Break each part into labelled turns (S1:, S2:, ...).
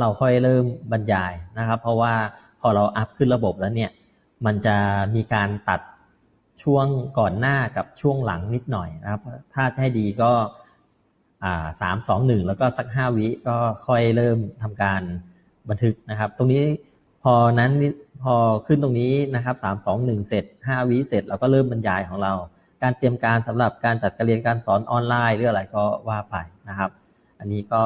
S1: เราค่อยเริ่มบรรยายนะครับ เพราะว่าพอเราอัพขึ้นระบบแล้วเนี่ยมันจะมีการตัดช่วงก่อนหน้ากับช่วงหลังนิดหน่อยนะครับ ถ้าให้ดีก็อ่าสามสองหนึ่งแล้วก็สักห้าวิก็ค่อยเริ่มทำการบันทึกนะครับ ตรงนี้พอนั้นพอขึ้นตรงนี้นะครับสามสองหนึ่งเสร็จห้าวิเสร็จเราก็เริ่มบรรยายของเรา การเตรียมการสำหรับการจัดการเรียนการสอนออนไลน์หรืออะไรก็ว่าไปนะครับ อันนี้ก็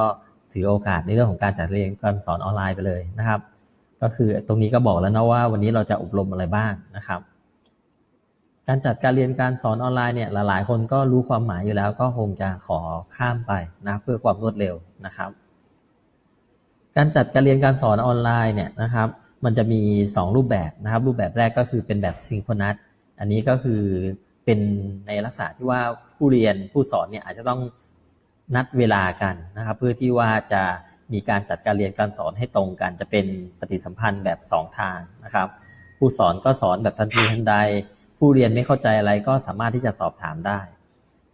S1: ถือโอกาสในเรื่องของการจัดเรียนการสอนออนไลน์ไปเลยนะครับ ก็คือตรงนี้ก็บอกแล้วนะว่าวันนี้เราจะอบรมอะไรบ้างนะครับ การจัดการเรียนการสอนออนไลน์เนี่ยหลายๆ คนก็รู้ความหมายอยู่แล้วก็คงจะขอข้ามไปนะเพื่อความรวดเร็วนะครับ การจัดการเรียนการสอนออนไลน์เนี่ยนะครับ มันจะมี 2 รูปแบบนะครับ รูปแบบแรกก็คือเป็นแบบซิงโครนัสอันนี้ก็คือเป็นในลักษณะที่ว่าผู้เรียนผู้สอนเนี่ยอาจจะต้อง นัดเวลากันนะครับเพื่อที่ว่าจะมีการจัดการเรียนการสอนให้ตรงกัน จะเป็นปฏิสัมพันธ์แบบ 2 ทางนะครับ ผู้สอนก็สอนแบบทันทีทันใด ผู้เรียนไม่เข้าใจอะไรก็สามารถที่จะสอบถามได้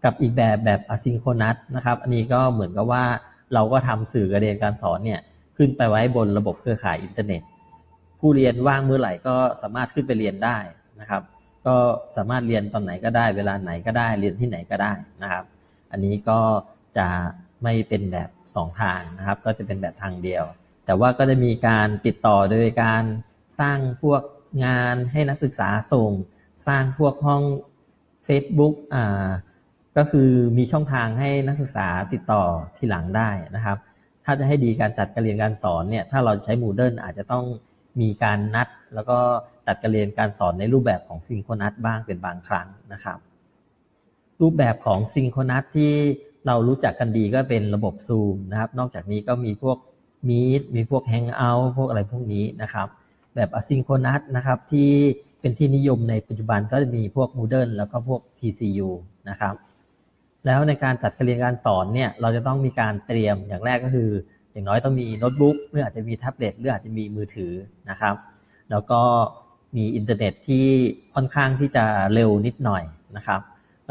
S1: กับอีกแบบแบบอะซิงโครนัสนะครับ อันนี้ก็เหมือนกับว่าเราก็ทำสื่อการเรียนการสอนเนี่ยขึ้นไปไว้บนระบบเครือข่ายอินเทอร์เน็ต ผู้เรียนว่างเมื่อไหร่ก็สามารถขึ้นไปเรียนได้นะครับ ก็สามารถเรียนตอนไหนก็ได้ เวลาไหนก็ได้เรียนที่ไหนก็ได้นะครับ อันนี้ก็ จะไม่เป็นแบบ 2 ทางนะครับ ก็จะเป็นแบบทางเดียว แต่ว่าก็จะมีการติดต่อโดยการสร้างพวกงานให้นักศึกษาส่ง สร้างพวกห้อง Facebook อ่าก็คือมีช่องทางให้นักศึกษาติดต่อทีหลังได้นะครับ ถ้าจะให้ดีการจัดการเรียนการสอนเนี่ยถ้าเราใช้ Moodle อาจจะต้องมีการนัด แล้วก็จัดการเรียนการสอนในรูปแบบของซิงโครนัสบ้างเป็นบางครั้งนะครับ รูปแบบของซิงโครนัสที่ เรารู้จักกันดีก็เป็นระบบ Zoom นะครับ นอกจากนี้ก็มีพวก Meet มีพวก Hangout พวกอะไรพวกนี้นะครับ แบบอะซิงโครนัสนะครับ ที่เป็นที่นิยมในปัจจุบันก็จะมีพวก Moodle แล้วก็พวก TCU นะครับ แล้วในการจัดการเรียนการสอนเนี่ย เราจะต้องมีการเตรียมอย่างแรกก็คือ อย่างน้อยต้องมีโน้ตบุ๊กหรืออาจจะมีแท็บเล็ตหรืออาจจะมีมือถือนะครับ แล้วก็มีอินเทอร์เน็ตที่ค่อนข้างที่จะเร็วนิดหน่อยนะครับ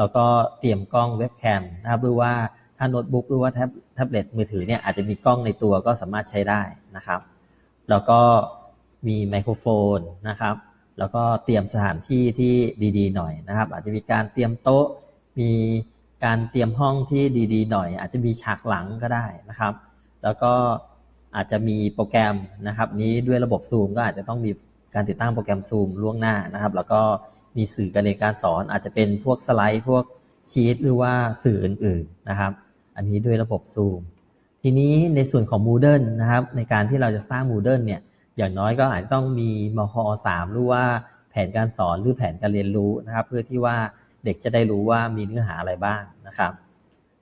S1: แล้วก็เตรียมกล้องเว็บแคมนะครับหรือว่าถ้าโน้ตบุ๊กหรือว่าแท็บแท็บเล็ตมือถือเนี่ยอาจจะมีกล้องในตัวก็สามารถใช้ได้นะครับ แล้วก็มีไมโครโฟนนะครับ แล้วก็เตรียมสถานที่ที่ดีๆ หน่อยนะครับ อาจจะมีการเตรียมโต๊ะ มีการเตรียมห้องที่ดีๆ หน่อย อาจจะมีฉากหลังก็ได้นะครับ แล้วก็อาจจะมีโปรแกรมนะครับ นี้ด้วยระบบ Zoom ก็อาจจะต้องมี การติดตั้งโปรแกรม Zoom ล่วงหน้านะครับ แล้วก็มีสื่อการเรียนการสอนอาจจะเป็นพวกสไลด์ พวกชีตหรือว่าสื่ออื่นๆนะครับ อันนี้ด้วยระบบ Zoom ทีนี้ในส่วนของ Moodle นะครับในการที่เราจะสร้าง Moodle เนี่ยอย่างน้อยก็อาจจะต้องมีมค3หรือว่าแผนการสอนหรือแผนการเรียนรู้นะครับ เพื่อที่ว่าเด็กจะได้รู้ว่ามีเนื้อหาอะไรบ้างนะครับ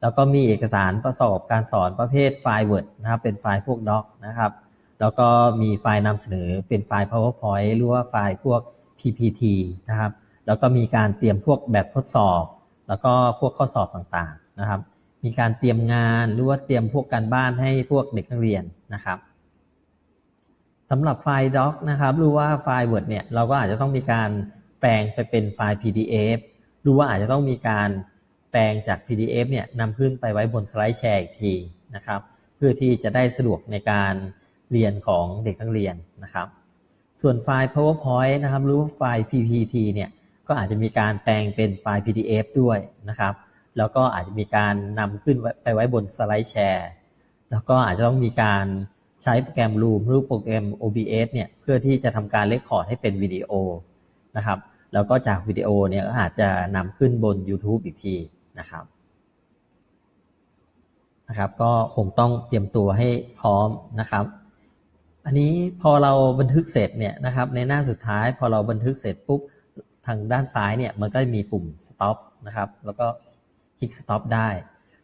S1: แล้วก็มีเอกสารประกอบการสอนประเภทไฟล์ Word นะครับเป็นไฟล์พวก Doc นะครับ แล้วก็มีไฟล์นำเสนอเป็นไฟล์ PowerPoint หรือว่าไฟล์พวก PPT นะครับ แล้วก็มีการเตรียมพวกแบบทดสอบ แล้วก็พวกข้อสอบต่างๆนะครับ มีการเตรียมงานหรือว่าเตรียมพวกการบ้านให้พวกเด็กนักเรียนนะครับสำหรับไฟล์ Doc นะครับหรือว่าไฟล์ Word เนี่ยเราก็อาจจะต้องมีการแปลงไปเป็นไฟล์ PDF หรือว่าอาจจะต้องมีการแปลงจาก PDF เนี่ยนำขึ้นไปไว้บนสไลด์แชร์อีกทีนะครับ เพื่อที่จะได้สะดวกในการ เรียนของเด็กนักเรียนนะครับ ส่วนไฟล์ PowerPoint นะครับ หรือว่าไฟล์ PPT เนี่ยก็อาจจะมีการแปลงเป็นไฟล์ PDF ด้วยนะครับ แล้วก็อาจจะมีการนำขึ้นไปไว้บนสไลด์แชร์แล้วก็อาจจะต้องมีการใช้โปรแกรม Loom หรือโปรแกรม OBS เนี่ยเพื่อที่จะทำการเลคคอร์ดให้เป็นวิดีโอนะครับแล้วก็จากวิดีโอเนี่ยก็อาจจะนำขึ้นบน YouTube อีกทีนะครับนะครับ ก็คงต้องเตรียมตัวให้พร้อมนะครับ อันนี้พอเราบันทึกเสร็จเนี่ยนะครับในหน้าสุดท้ายพอเราบันทึกเสร็จปุ๊บทางด้านซ้ายเนี่ยมันก็จะมีปุ่ม stop นะครับแล้วก็คลิก stop ได้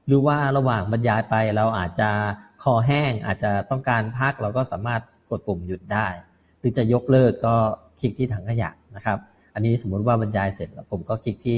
S1: หรือว่าระหว่างบรรยายไปเราอาจจะคอแห้ง อาจจะต้องการพักเราก็สามารถกดปุ่มหยุดได้ หรือจะยกเลิกก็คลิกที่ถังขยะนะครับ อันนี้สมมติว่าบรรยายเสร็จแล้วผมก็คลิกที่